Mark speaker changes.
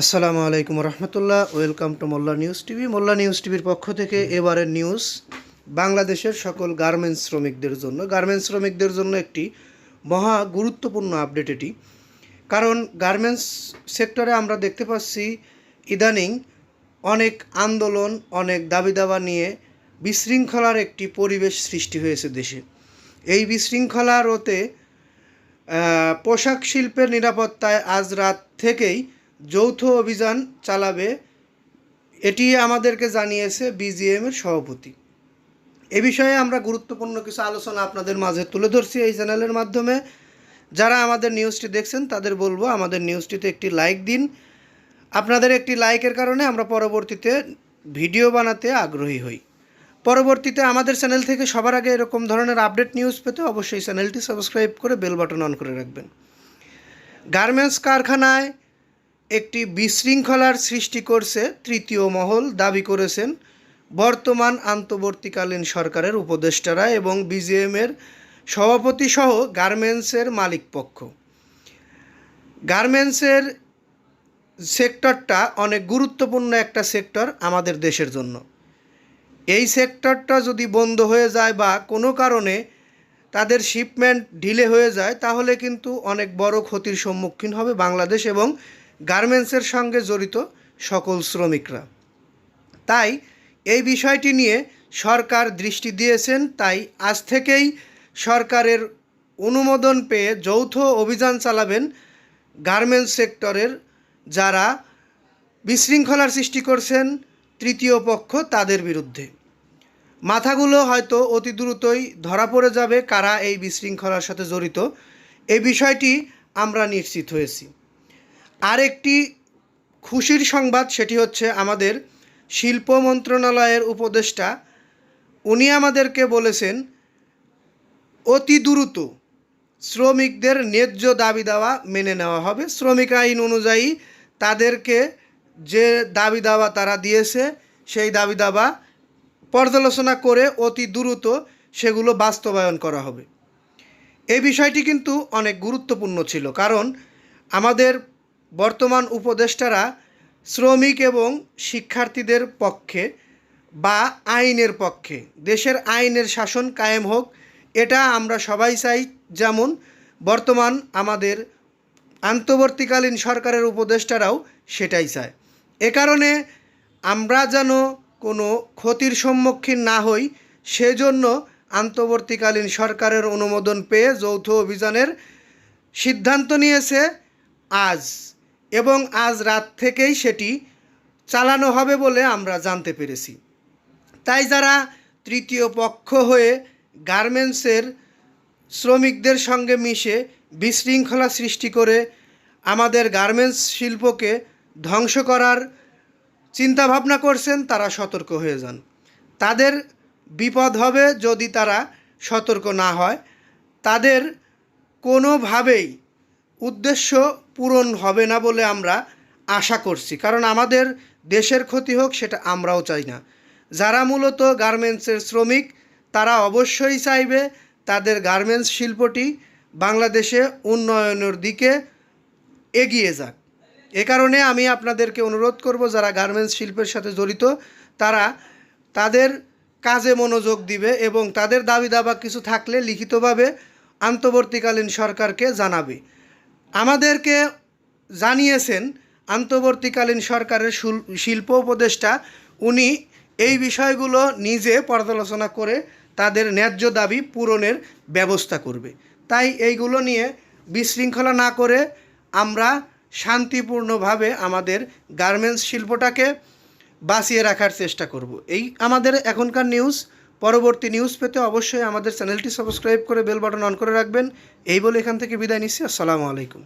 Speaker 1: আসসালামু আলাইকুম রহমতুল্লাহ welcome to Molla news TV. Molla news টিভির পক্ষ থেকে এবারের নিউজ বাংলাদেশের সকল গার্মেন্টস শ্রমিকদের জন্য গার্মেন্টস শ্রমিকদের জন্য একটি মহা গুরুত্বপূর্ণ আপডেট এটি। কারণ গার্মেন্টস সেক্টরে আমরা দেখতে পাচ্ছি ইদানিং অনেক আন্দোলন অনেক দাবি দাবা নিয়ে বিশৃঙ্খলার একটি পরিবেশ সৃষ্টি হয়েছে দেশে। এই বিশৃঙ্খলার ওতে আহ, পোশাক শিল্পের নিরাপত্তায় আজ রাত থেকেই যৌথ অভিযান চালাবে, এটি আমাদেরকে জানিয়েছে বিজিএম এর সভাপতি। এ বিষয়ে আমরা গুরুত্বপূর্ণ কিছু আলোচনা আপনাদের মাঝে তুলে ধরছি এই চ্যানেলের মাধ্যমে। যারা আমাদের নিউজটি দেখছেন, তাদের বলব আমাদের নিউজটিতে একটি লাইক দিন। আপনাদের একটি লাইকের কারণে আমরা পরবর্তীতে ভিডিও বানাতে আগ্রহী হই। পরবর্তীতে আমাদের চ্যানেল থেকে সবার আগে এরকম ধরনের আপডেট নিউজ পেতে অবশ্যই চ্যানেলটি সাবস্ক্রাইব করে বেল বাটন অন করে রাখবেন। গার্মেন্টস কারখানায় একটি বিশৃঙ্খলার সৃষ্টি করছে তৃতীয় মহল দাবি করেছেন বর্তমান আন্তর্বর্তীকালীন সরকারের উপদেষ্টারা এবং বিজিএমের সভাপতি সহ গার্মেন্টসের মালিক পক্ষ গার্মেন্টসের সেক্টরটা অনেক গুরুত্বপূর্ণ একটা সেক্টর আমাদের দেশের জন্য। এই সেক্টরটা যদি বন্ধ হয়ে যায় বা কোনো কারণে তাদের শিপমেন্ট ঢিলে হয়ে যায়, তাহলে কিন্তু অনেক বড় ক্ষতির সম্মুখীন হবে বাংলাদেশ এবং গার্মেন্টসের সঙ্গে জড়িত সকল শ্রমিকরা। তাই এই বিষয়টি নিয়ে সরকার দৃষ্টি দিয়েছেন, তাই আজ থেকেই সরকারের অনুমোদন পেয়ে যৌথ অভিযান চালাবেন গার্মেন্টস সেক্টরের যারা বিশৃঙ্খলার সৃষ্টি করছেন তৃতীয় পক্ষ তাদের বিরুদ্ধে। মাথাগুলো হয়তো অতি দ্রুতই ধরা পড়ে যাবে কারা এই বিশৃঙ্খলার সাথে জড়িত। এই বিষয়টি আমরা নিশ্চিত হয়েছি। আরেকটি খুশির সংবাদ, সেটি হচ্ছে আমাদের শিল্প মন্ত্রণালয়ের উপদেষ্টা, উনি আমাদেরকে বলেছেন, অতি দ্রুত শ্রমিকদের ন্যায্য দাবি দাওয়া মেনে নেওয়া হবে। শ্রমিক আইন অনুযায়ী তাদেরকে যে দাবি দাওয়া তারা দিয়েছে, সেই দাবি দাবা পর্যালোচনা করে অতি দ্রুত সেগুলো বাস্তবায়ন করা হবে। এই বিষয়টি কিন্তু অনেক গুরুত্বপূর্ণ ছিল, কারণ আমাদের বর্তমান উপদেষ্টারা শ্রমিক এবং শিক্ষার্থীদের পক্ষে বা আইনের পক্ষে, দেশের আইনের শাসন কায়েম হোক, এটা আমরা সবাই চাই। যেমন বর্তমান আমাদের আন্তর্বর্তীকালীন সরকারের উপদেষ্টারাও সেটাই চায়। এ কারণে আমরা যেন কোনো ক্ষতির সম্মুখীন না হই, সেজন্য আন্তর্বর্তীকালীন সরকারের অনুমোদন পেয়ে যৌথ অভিযানের সিদ্ধান্ত নিয়েছে আজ। এবং আজ রাত থেকেই সেটি চালানো হবে বলে আমরা জানতে পেরেছি। তাই যারা তৃতীয় পক্ষ হয়ে গার্মেন্টসের শ্রমিকদের সঙ্গে মিশে বিশৃঙ্খলা সৃষ্টি করে আমাদের গার্মেন্টস শিল্পকে ধ্বংস করার চিন্তাভাবনা করছেন, তারা সতর্ক হয়ে যান। তাদের বিপদ হবে যদি তারা সতর্ক না হয়। তাদের কোনোভাবেই উদ্দেশ্য পূরণ হবে না বলে আমরা আশা করছি। কারণ আমাদের দেশের ক্ষতি হোক, সেটা আমরাও চাই না। যারা মূলত গার্মেন্টসের শ্রমিক, তারা অবশ্যই চাইবে তাদের গার্মেন্টস শিল্পটি বাংলাদেশে উন্নয়নের দিকে এগিয়ে যাক। এ কারণে আমি আপনাদেরকে অনুরোধ করব, যারা গার্মেন্টস শিল্পের সাথে জড়িত, তারা তাদের কাজে মনোযোগ দিবে এবং তাদের দাবি দাবা কিছু থাকলে লিখিতভাবে আন্তর্বর্তীকালীন সরকারকে জানাবে। আমাদেরকে জানিয়েছেন আন্তর্বর্তীকালীন সরকারের শিল্প উপদেষ্টা। উনি এই বিষয়গুলো নিজে পর্যালোচনা করে তাদের ন্যায্য দাবি পূরণের ব্যবস্থা করবে। তাই এইগুলো নিয়ে বিশৃঙ্খলা না করে আমরা শান্তিপূর্ণভাবে আমাদের গার্মেন্টস শিল্পটাকে বাঁচিয়ে রাখার চেষ্টা করব। এই আমাদের এখনকার নিউজ। পরবর্তী নিউজ পেতে অবশ্যই আমাদের চ্যানেলটি সাবস্ক্রাইব করে বেল বাটন অন করে রাখবেন। এই বলে এখান থেকে বিদায় নিচ্ছি। আসসালামু আলাইকুম।